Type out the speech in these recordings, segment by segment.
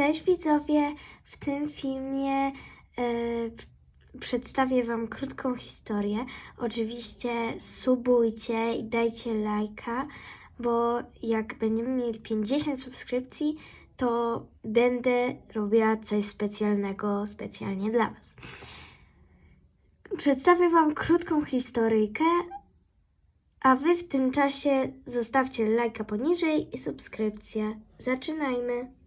Cześć widzowie! W tym filmie e, przedstawię Wam krótką historię. Oczywiście subujcie i dajcie lajka, bo jak będziemy mieli 50 subskrypcji, to będę robiła coś specjalnego specjalnie dla Was. Przedstawię Wam krótką historyjkę, a Wy w tym czasie zostawcie lajka poniżej i subskrypcję. Zaczynajmy!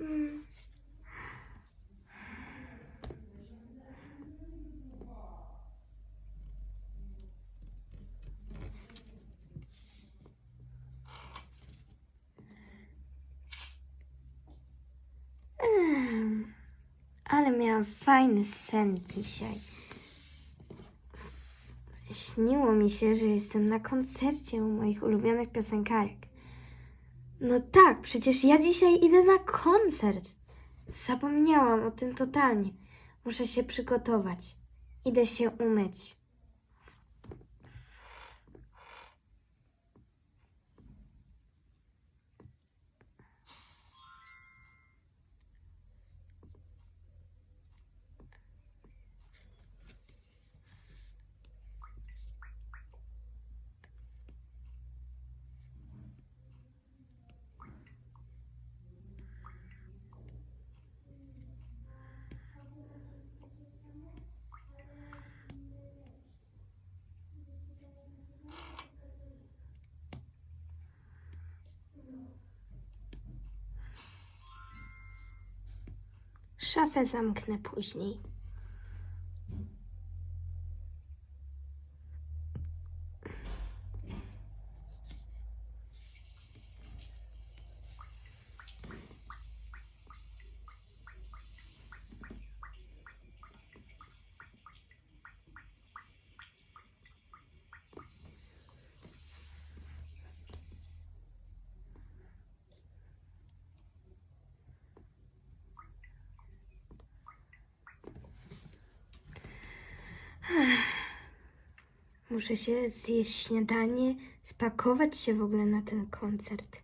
Mm, Ale miałam fajny sen dzisiaj. Śniło mi się, że jestem na koncercie u moich ulubionych piosenkarek. No tak, przecież ja dzisiaj idę na koncert. Zapomniałam o tym totalnie. Muszę się przygotować. Idę się umyć. Szafę zamknę później. Muszę się zjeść śniadanie, spakować się w ogóle na ten koncert.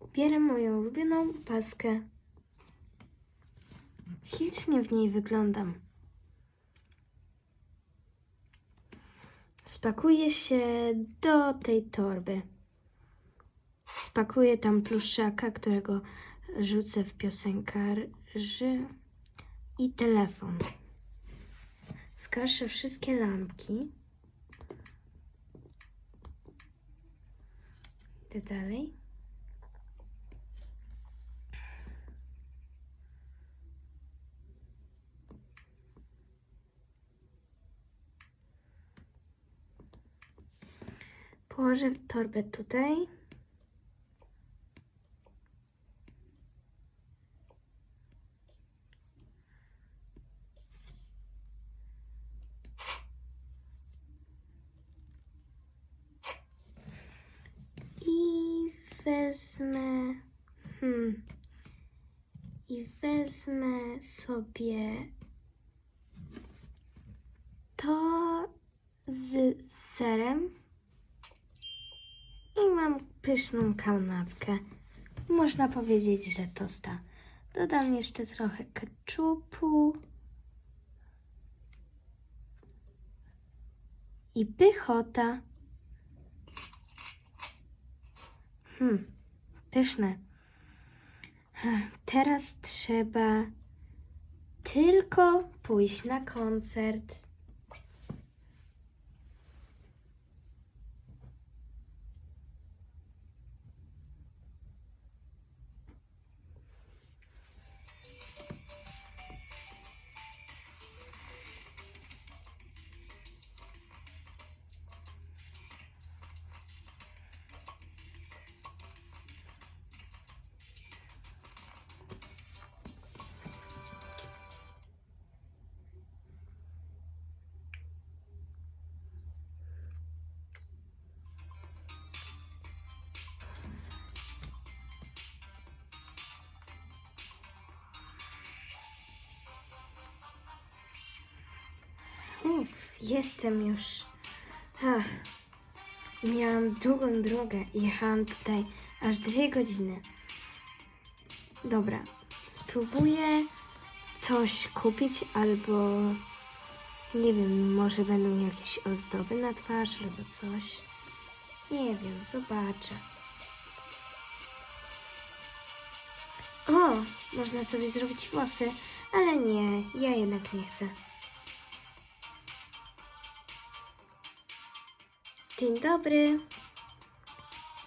Ubieram moją ulubioną paskę. Ślicznie w niej wyglądam. Spakuję się do tej torby. Spakuję tam pluszaka, którego rzucę w piosenkarzy i telefon. Skaszę wszystkie lampki. Idę dalej. Położę torbę tutaj. I wezmę. Hmm. I wezmę sobie to z serem. Mam pyszną kanapkę. Można powiedzieć, że tosta. Dodam jeszcze trochę keczupu. I pychota. Hmm, pyszne. Teraz trzeba tylko pójść na koncert. Jestem już. Ach. Miałam długą drogę i jechałam tutaj aż dwie godziny. Dobra, spróbuję coś kupić albo nie wiem, może będą jakieś ozdoby na twarz albo coś. Nie wiem, zobaczę. O, można sobie zrobić włosy, ale nie, ja jednak nie chcę. Dzień dobry.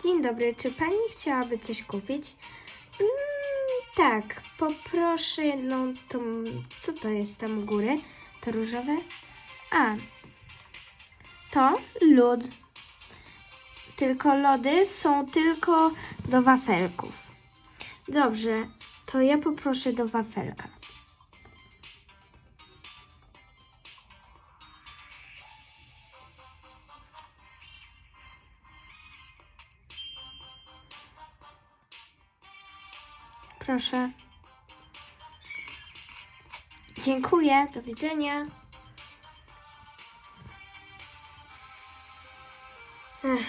Dzień dobry, czy pani chciałaby coś kupić? Mm, tak, poproszę jedną tą. Co to jest tam u góry? To różowe? A. To lód. Tylko lody są tylko do wafelków. Dobrze, to ja poproszę do wafelka. Proszę. Dziękuję, do widzenia. Ech.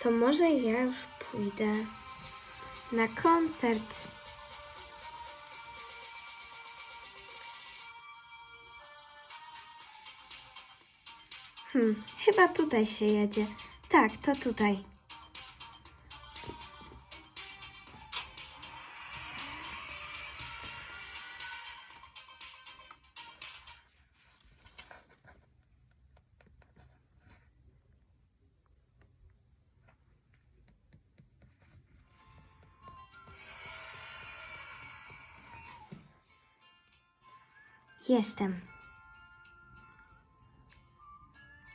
To może ja już pójdę na koncert. Hmm, chyba tutaj się jedzie. Tak, to tutaj. Jestem.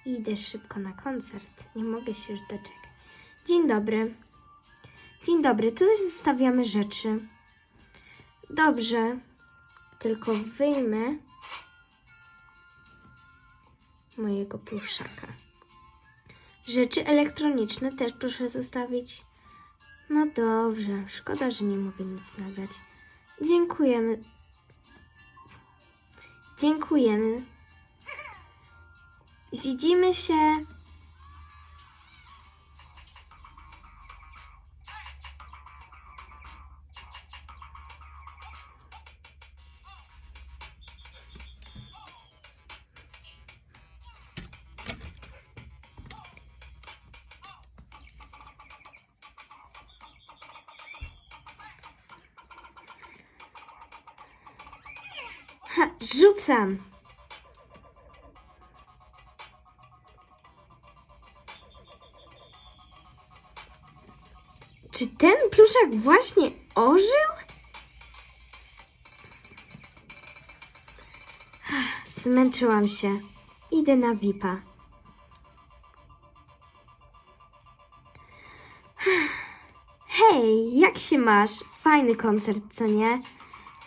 Idę szybko na koncert. Nie mogę się już doczekać. Dzień dobry. Dzień dobry. Tutaj zostawiamy rzeczy. Dobrze. Tylko wyjmę mojego pluszaka. Rzeczy elektroniczne też proszę zostawić. No dobrze. Szkoda, że nie mogę nic nagrać. Dziękujemy. Dziękujemy. Widzimy się. Ha, rzucam. Czy ten pluszak właśnie ożył? Zmęczyłam się. Idę na VIPa. Hej, jak się masz? Fajny koncert, co nie?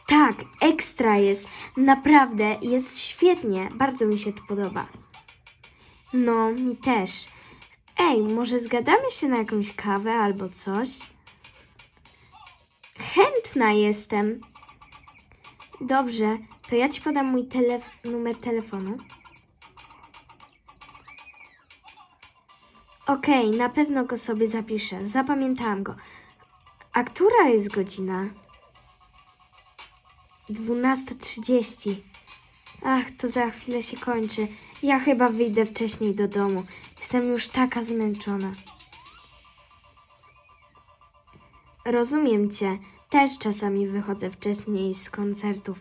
Tak, ekstra jest. Naprawdę, jest świetnie. Bardzo mi się to podoba. No, mi też. Ej, może zgadamy się na jakąś kawę albo coś? Chętna jestem. Dobrze, to ja ci podam mój telef- numer telefonu. Okej, na pewno go sobie zapiszę. Zapamiętałam go. A która jest godzina? 12.30. Ach, to za chwilę się kończy. Ja chyba wyjdę wcześniej do domu. Jestem już taka zmęczona. Rozumiem cię. Też czasami wychodzę wcześniej z koncertów.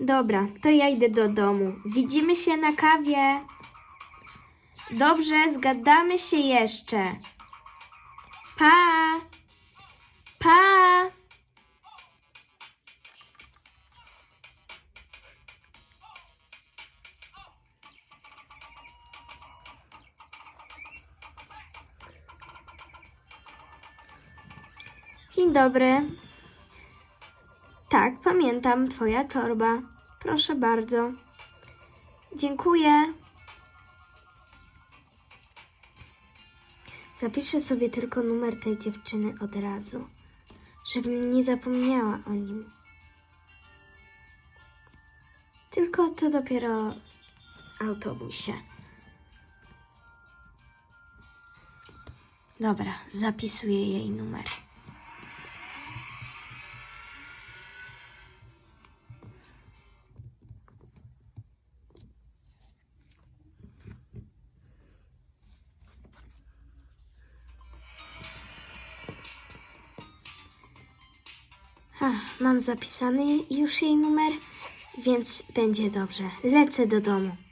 Dobra, to ja idę do domu. Widzimy się na kawie. Dobrze, zgadamy się jeszcze. Pa! Pa! Dzień dobry. Tak, pamiętam, twoja torba. Proszę bardzo. Dziękuję. Zapiszę sobie tylko numer tej dziewczyny od razu, żebym nie zapomniała o nim. Tylko to dopiero autobusie. Dobra, zapisuję jej numer. Mam zapisany już jej numer, więc będzie dobrze. Lecę do domu.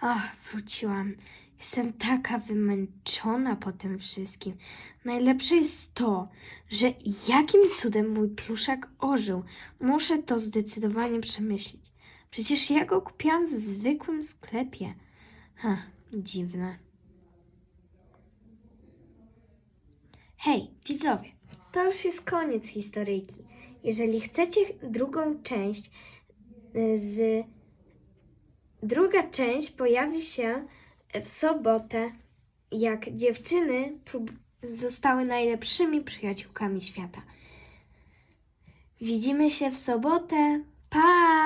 Ach, wróciłam. Jestem taka wymęczona po tym wszystkim. Najlepsze jest to, że jakim cudem mój pluszak ożył. Muszę to zdecydowanie przemyśleć. Przecież ja go kupiłam w zwykłym sklepie. Ha, dziwne. Hej, widzowie, to już jest koniec historyjki. Jeżeli chcecie drugą część y, z Druga część pojawi się w sobotę, jak dziewczyny zostały najlepszymi przyjaciółkami świata. Widzimy się w sobotę. Pa!